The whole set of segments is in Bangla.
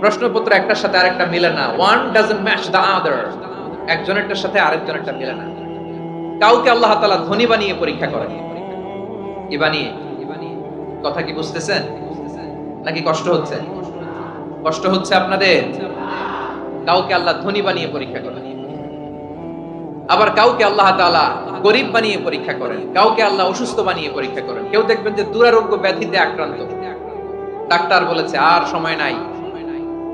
প্রশ্নপত্র একটার সাথে আরেকটা মিলে না। One doesn't match the other একজনেরটার সাথে আরেকজনেরটা মিলে না। কাউকে আল্লাহ তাআলা ধনী বানিয়ে পরীক্ষা করেন। কি বানিয়ে। কথা কি বুঝতেছেন? নাকি কষ্ট হচ্ছে? কষ্ট হচ্ছে আপনাদের? কাউকে আল্লাহ ধনী বানিয়ে পরীক্ষা করেন। আবার কাউকে আল্লাহ তাআলা গরিব বানিয়ে পরীক্ষা করেন। কাউকে আল্লাহ অসুস্থ বানিয়ে পরীক্ষা করেন। কেউ দেখবেন যে দুরারোগ্য ব্যাধিতে আক্রান্ত। ডাক্তার বলেছে, আর সময় নাই।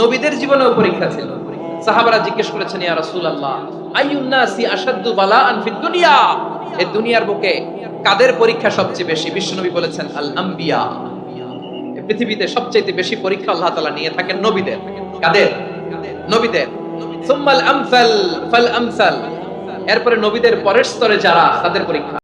নবীদের জীবনেও পরীক্ষা ছিল। সাহাবারা জিজ্ঞেস করেছেন, ইয়া রাসূলুল্লাহ আইয়ুন নাসি আশাদ্দু বালাআন ফিদ দুনিয়া? এই দুনিয়ার বুকে কাদের পরীক্ষা সবচেয়ে বেশি? বিশ্বনবী বলেছেন আল আম্বিয়া পৃথিবীতে সবচেয়ে বেশি পরীক্ষা আল্লাহ তাআলা নিয়ে থাকেন নবীদের। কাদের? নবীদের। সুম্মাল আমসাল, ফাল আমসাল। এরপরে নবীদের পরের স্তরে যারা তাদের পরীক্ষা